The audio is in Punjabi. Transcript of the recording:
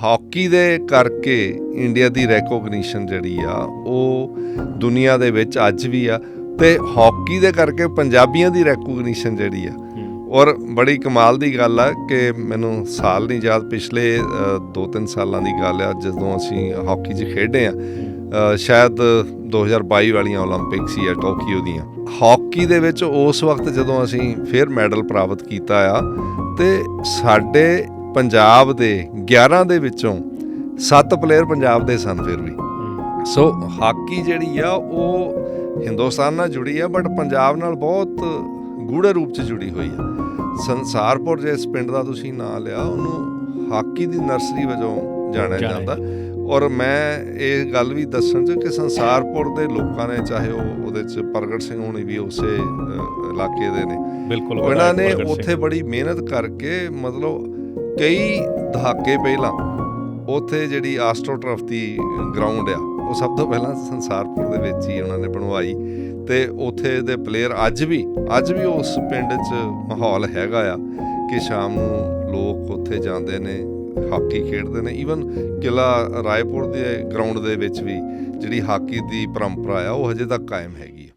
ਹਾਕੀ ਦੇ ਕਰਕੇ ਇੰਡੀਆ ਦੀ ਰੈਕੋਗਨੀਸ਼ਨ ਜਿਹੜੀ ਆ ਉਹ ਦੁਨੀਆ ਦੇ ਵਿੱਚ ਅੱਜ ਵੀ ਆ ਤੇ ਹਾਕੀ ਦੇ ਕਰਕੇ ਪੰਜਾਬੀਆਂ ਦੀ ਰੈਕੋਗਨੀਸ਼ਨ ਜਿਹੜੀ ਆ ਔਰ ਬੜੀ ਕਮਾਲ ਦੀ ਗੱਲ ਆ ਕਿ ਮੈਨੂੰ ਸਾਲ ਨਹੀਂ ਯਾਦ ਪਿਛਲੇ 2-3 ਸਾਲਾਂ ਦੀ ਗੱਲ ਆ ਜਦੋਂ ਅਸੀਂ ਹਾਕੀ 'ਚ ਖੇਡੇ ਆ ਅ, ਸ਼ਾਇਦ 2022 ਵਾਲੀਆਂ 올림픽 ਸੀ ਆ ਟੋਕੀਓ ਦੀਆਂ ਹਾਕੀ ਦੇ ਵਿੱਚ ਉਸ ਵਕਤ ਜਦੋਂ ਅਸੀਂ ਫਿਰ ਮੈਡਲ ਪ੍ਰਾਪਤ ਕੀਤਾ ਆ ਤੇ ਸਾਡੇ ਪੰਜਾਬ ਦੇ 11 ਦੇ ਵਿੱਚੋਂ 7 ਪਲੇਅਰ ਪੰਜਾਬ ਦੇ ਸਨ ਫਿਰ ਵੀ। ਸੋ ਹਾਕੀ ਜਿਹੜੀ ਆ ਉਹ ਹਿੰਦੁਸਤਾਨ ਨਾਲ ਜੁੜੀ ਆ ਬਟ ਪੰਜਾਬ ਨਾਲ ਬਹੁਤ ਗੂੜੇ ਰੂਪ 'ਚ ਜੁੜੀ ਹੋਈ ਆ। ਸੰਸਾਰਪੁਰ ਜੇ ਇਸ ਪਿੰਡ ਦਾ ਤੁਸੀਂ ਨਾਂ ਲਿਆ ਉਹਨੂੰ ਹਾਕੀ ਦੀ ਨਰਸਰੀ ਵਜੋਂ ਜਾਣਿਆ ਜਾਂਦਾ। ਔਰ ਮੈਂ ਇਹ ਗੱਲ ਵੀ ਦੱਸਣ ਚ ਕਿ ਸੰਸਾਰਪੁਰ ਦੇ ਲੋਕਾਂ ਨੇ ਚਾਹੇ ਉਹ ਉਹਦੇ ਚ ਪ੍ਰਗਟ ਸਿੰਘ ਹੋਣੀ ਵੀ ਉਸੇ ਇਲਾਕੇ ਦੇ ਨੇ ਬਿਲਕੁਲ ਉਹ ਇਹਨਾਂ ਨੇ ਉੱਥੇ। ਬੜੀ ਮਿਹਨਤ ਕਰਕੇ ਮਤਲਬ ਕਈ ਦਹਾਕੇ ਪਹਿਲਾਂ ਉੱਥੇ ਜਿਹੜੀ ਆਸਟ੍ਰੋਟਰਫ ਦੀ ਗਰਾਊਂਡ ਆ, ਉਹ ਸਭ ਤੋਂ ਪਹਿਲਾਂ ਸੰਸਾਰਪੁਰ ਦੇ ਵਿੱਚ ਹੀ ਉਹਨਾਂ ਨੇ ਬਣਵਾਈ ਤੇ ਉੱਥੇ ਦੇ ਪਲੇਅਰ ਅੱਜ ਵੀ ਅੱਜ ਵੀ ਉਸ ਪਿੰਡ 'ਚ ਮਾਹੌਲ ਹੈਗਾ ਆ ਕਿ ਸ਼ਾਮ ਨੂੰ ਲੋਕ ਉੱਥੇ ਜਾਂਦੇ ਨੇ, ਹਾਕੀ ਖੇਡਦੇ ਨੇ ਈਵਨ ਕਿਲਾ ਰਾਏਪੁਰ ਦੇ ਗਰਾਊਂਡ ਦੇ ਵਿੱਚ ਵੀ ਜਿਹੜੀ ਹਾਕੀ ਦੀ ਪਰੰਪਰਾ ਆ, ਉਹ ਹਜੇ ਤੱਕ ਕਾਇਮ ਹੈਗੀ ਆ।